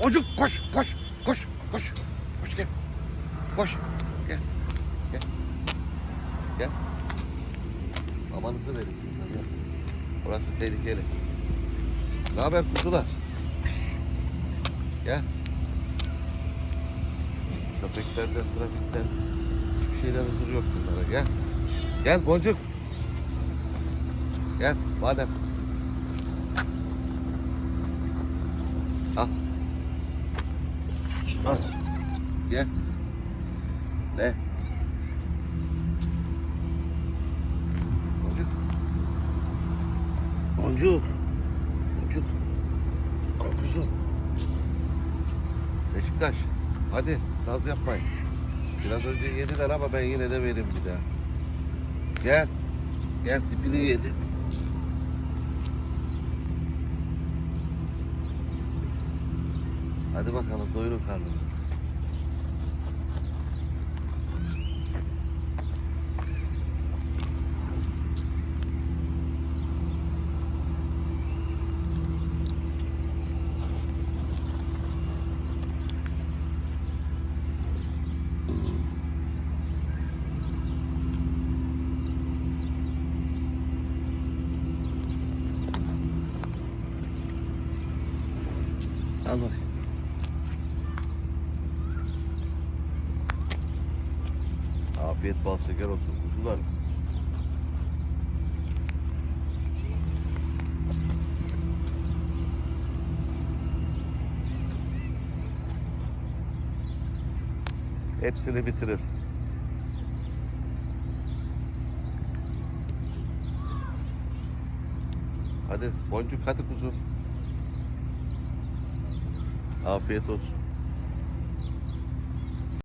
Boncuk koş koş koş koş. Koş gel. Koş. Gel. Gel. Gel. Amanızı verin şundan ya. Burası tehlikeli. Ne haber kuzular? Gel. Köpeklerden, trafikten hiçbir şeyden huzur yok bunlara. Gel. Gel boncuk. Gel madem. Al. Al. Gel. Ne? Boncuk. Boncuk. Boncuk. Al kuzum. Beşiktaş. Hadi naz yapmayın. Biraz önce yediler ama ben yine de vereyim bir daha. Gel. Gel tipini yedi. Hadi bakalım doyurun karnınızı. Al bakayım. Afiyet bal şeker olsun kuzular. Hepsini bitirin. Hadi boncuk hadi kuzu. Afiyet olsun.